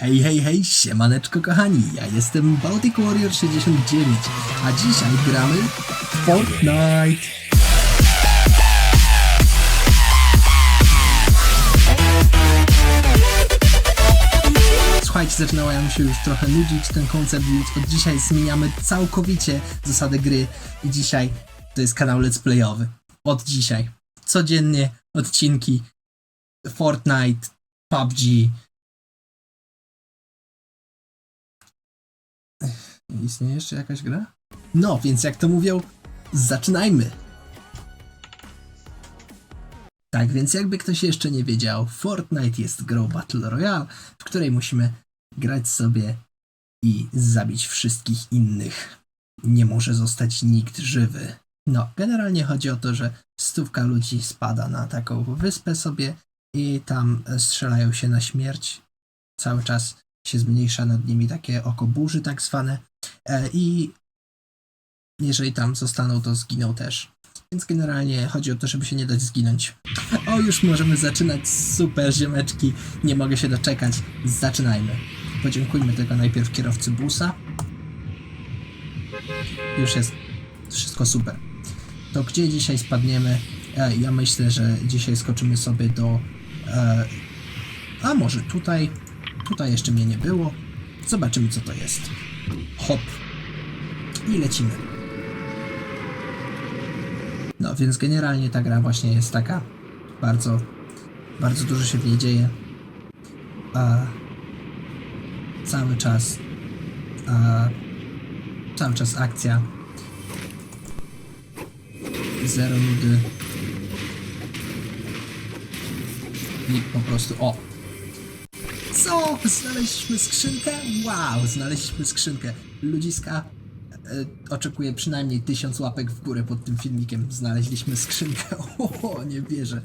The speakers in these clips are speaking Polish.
Hej, hej, hej, siemaneczko kochani, ja jestem Baltic Warrior 69, a dzisiaj gramy Fortnite. Słuchajcie, zaczynało mi się już trochę nudzić ten koncept, więc od dzisiaj zmieniamy całkowicie zasady gry i dzisiaj to jest kanał let's playowy. Od dzisiaj. Codziennie odcinki Fortnite, PUBG, Istnieje jeszcze jakaś gra? No, więc jak to mówią, zaczynajmy! Tak więc jakby ktoś jeszcze nie wiedział, Fortnite jest grą Battle Royale, w której musimy grać sobie i zabić wszystkich innych. Nie może zostać nikt żywy. No, generalnie chodzi o to, że stówka ludzi spada na taką wyspę sobie i tam strzelają się na śmierć. Cały czas się zmniejsza nad nimi takie oko burzy tak zwane E, i jeżeli tam zostaną, to zginą też. Więc generalnie chodzi o to, żeby się nie dać zginąć. O, już możemy zaczynać. Super, ziemeczki. Nie mogę się doczekać. Zaczynajmy. Podziękujmy tylko najpierw kierowcy busa. Już jest wszystko super. To gdzie dzisiaj spadniemy? E, ja myślę, że dzisiaj skoczymy sobie do... E, a może tutaj? Tutaj jeszcze mnie nie było. Zobaczymy, co to jest. Hop. I lecimy. No, więc generalnie ta gra właśnie jest taka bardzo, bardzo dużo się w niej dzieje. A cały czas, a cały czas akcja. Zero nudy. I po prostu, o, co? Znaleźliśmy skrzynkę? Wow, znaleźliśmy skrzynkę. Ludziska, e, oczekuję przynajmniej tysiąc łapek w górę pod tym filmikiem. Znaleźliśmy skrzynkę. O, nie wierzę.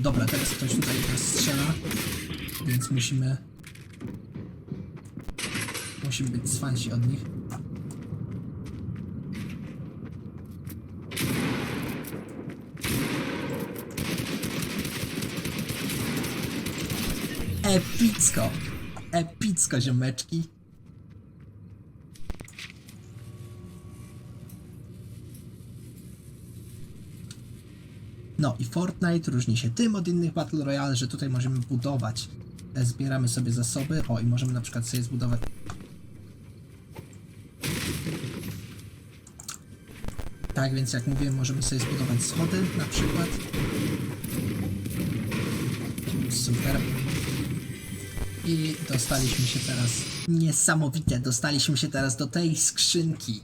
Dobra, teraz ktoś tutaj strzela, więc musimy... Musimy być cwansi od nich. Epicko! Epicko, ziomeczki! No i Fortnite różni się tym od innych Battle Royale, że tutaj możemy budować. E, Zbieramy sobie zasoby. O, i możemy na przykład sobie zbudować. Tak, więc jak mówiłem, możemy sobie zbudować schody na przykład. Super. I dostaliśmy się teraz. Niesamowite, dostaliśmy się teraz do tej skrzynki.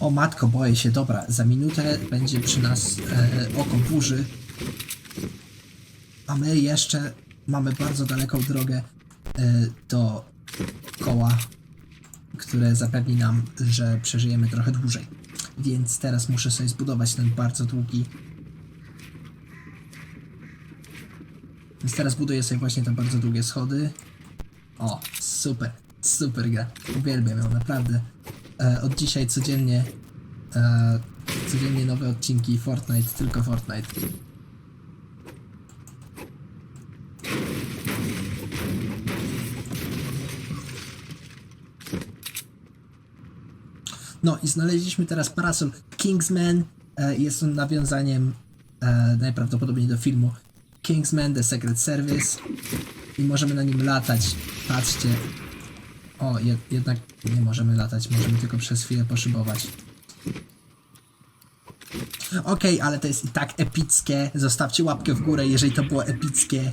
O matko, boję się. Dobra, za minutę będzie przy nas e, oko burzy. A my jeszcze mamy bardzo daleką drogę e, do koła, które zapewni nam, że przeżyjemy trochę dłużej. Więc teraz muszę sobie zbudować ten bardzo długi. Więc teraz buduję sobie właśnie te bardzo długie schody. O, super, super gra. Uwielbiam ją, naprawdę. E, od dzisiaj codziennie e, codziennie nowe odcinki Fortnite, tylko Fortnite. No i znaleźliśmy teraz parasol Kingsman. E, jest on nawiązaniem e, najprawdopodobniej do filmu Kingsman The Secret Service. I możemy na nim latać. Patrzcie. O, jed jednak nie możemy latać, możemy tylko przez chwilę poszybować. Okej, ale to jest i tak epickie. Zostawcie łapkę w górę, jeżeli to było epickie.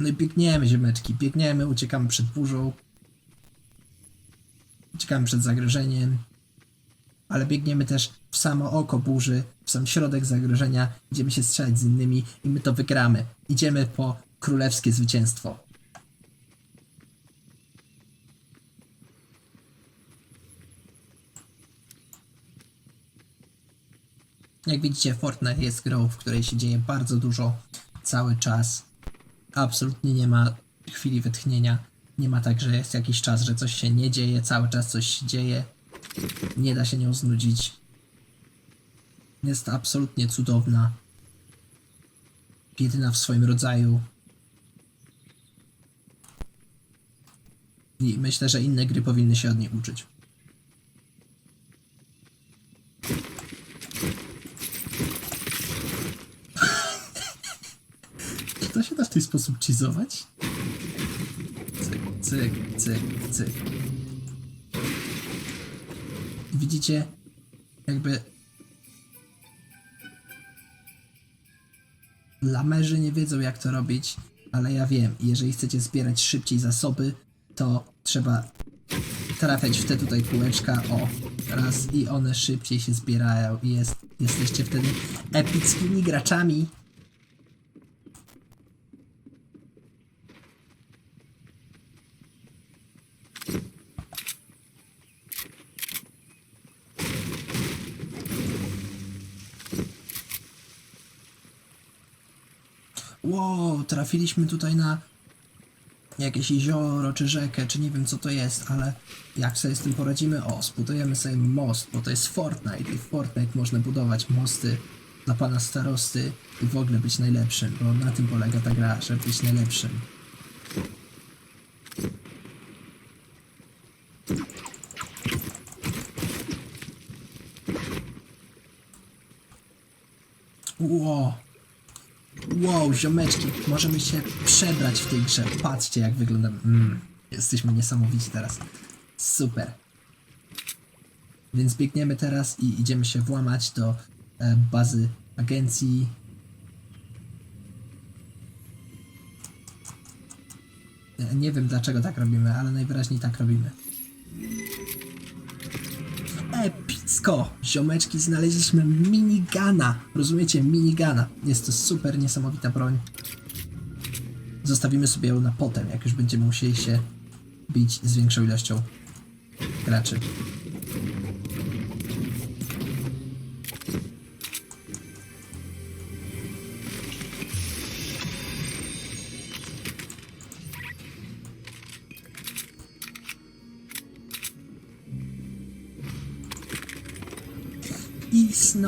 No i biegniemy, ziemeczki, biegniemy, uciekamy przed burzą. Uciekamy przed zagrożeniem. Ale biegniemy też w samo oko burzy, w sam środek zagrożenia. Idziemy się strzelać z innymi i my to wygramy. Idziemy po królewskie zwycięstwo. Jak widzicie, Fortnite jest grą, w której się dzieje bardzo dużo cały czas Absolutnie nie ma chwili wytchnienia. Nie ma tak, że jest jakiś czas, że coś się nie dzieje, cały czas coś się dzieje. Nie da się nią znudzić. Jest absolutnie cudowna. Jedyna w swoim rodzaju. I myślę, że inne gry powinny się od niej uczyć. To się da w ten sposób cheezować? Cyk, cyk, cyk, cyk. Widzicie, jakby lamerzy nie wiedzą jak to robić, ale ja wiem. Jeżeli chcecie zbierać szybciej zasoby, to trzeba trafiać w te tutaj kółeczka, o, raz i one szybciej się zbierają i jest, jesteście wtedy epickimi graczami. Wow, trafiliśmy tutaj na jakieś jezioro, czy rzekę, czy nie wiem co to jest, ale jak sobie z tym poradzimy? O, zbudujemy sobie most, bo to jest Fortnite i w Fortnite można budować mosty dla pana starosty i w ogóle być najlepszym, bo na tym polega ta gra, żeby być najlepszym. Wow. Wow, ziomeczki, możemy się przebrać w tej grze. Patrzcie, jak wyglądamy. Mm, jesteśmy niesamowici teraz. Super. Więc biegniemy teraz i idziemy się włamać do e, bazy agencji. E, Nie wiem dlaczego tak robimy, ale najwyraźniej tak robimy. Epicko! Ziomeczki, znaleźliśmy minigana. Rozumiecie? Minigana. Jest to super niesamowita broń. Zostawimy sobie ją na potem, jak już będziemy musieli się bić z większą ilością graczy.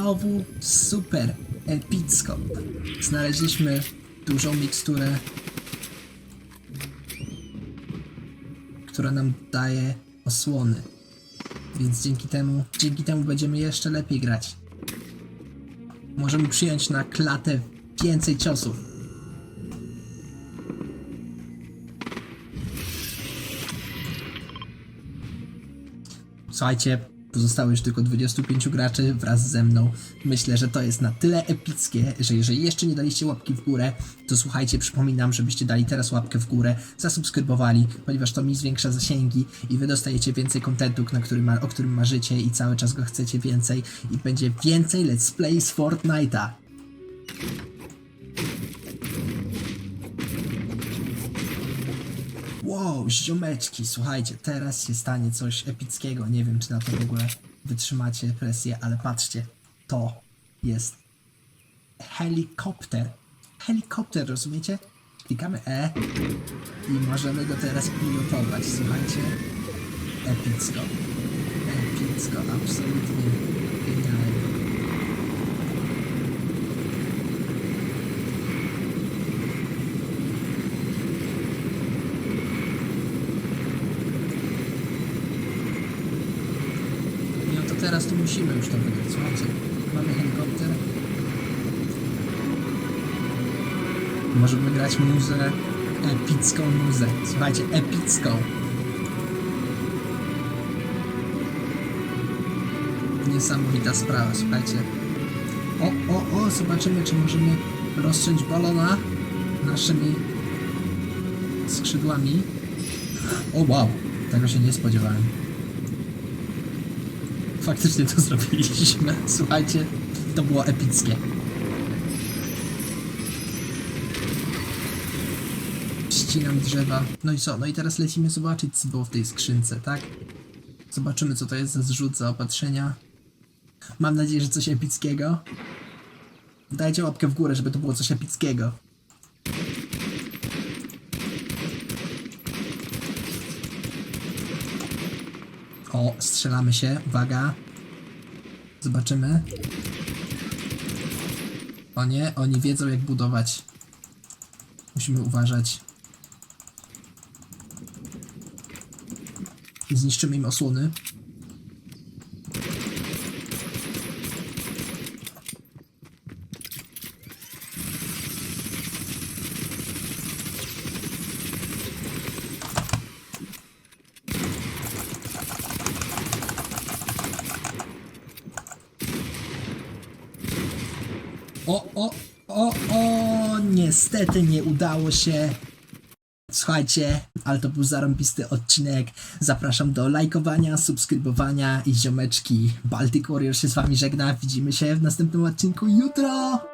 Znowu super epicko. Znaleźliśmy dużą miksturę, która nam daje osłony. Więc dzięki temu, dzięki temu będziemy jeszcze lepiej grać. Możemy przyjąć na klatę więcej ciosów. Słuchajcie, pozostało już tylko 25 graczy wraz ze mną. Myślę, że to jest na tyle epickie, że jeżeli jeszcze nie daliście łapki w górę, to słuchajcie, przypominam, żebyście dali teraz łapkę w górę, zasubskrybowali, ponieważ to mi zwiększa zasięgi i wy dostajecie więcej kontentu, na którym, ma- o którym marzycie i cały czas go chcecie więcej i będzie więcej let's play z Fortnite'a. Wow, ziomeczki, słuchajcie, teraz się stanie coś epickiego. Nie wiem, czy na to w ogóle wytrzymacie presję, ale patrzcie, to jest helikopter. Helikopter, rozumiecie? Klikamy E i możemy go teraz pilotować. Słuchajcie, epicko. Epicko, absolutnie genialnie. No to teraz to musimy już to wygrać. Słuchajcie, mamy helikopter. Możemy grać muzę, epicką muzę. Słuchajcie, epicką. Niesamowita sprawa, słuchajcie. O, o, o, zobaczymy, czy możemy rozciąć balona naszymi skrzydłami. O, wow, tego się nie spodziewałem. Faktycznie to zrobiliśmy. Słuchajcie, to było epickie. Ścinam drzewa. No i co? No i teraz lecimy zobaczyć, co było w tej skrzynce, tak? Zobaczymy, co to jest za zrzut zaopatrzenia. Mam nadzieję, że coś epickiego. Dajcie łapkę w górę, żeby to było coś epickiego. O, strzelamy się. Uwaga. Zobaczymy. O nie, oni wiedzą jak budować. Musimy uważać. Zniszczymy im osłony. O, o, o, o, niestety nie udało się. Słuchajcie, ale to był zarąbisty odcinek. Zapraszam do lajkowania, subskrybowania i ziomeczki. Baltic Warrior się z wami żegna. Widzimy się w następnym odcinku jutro.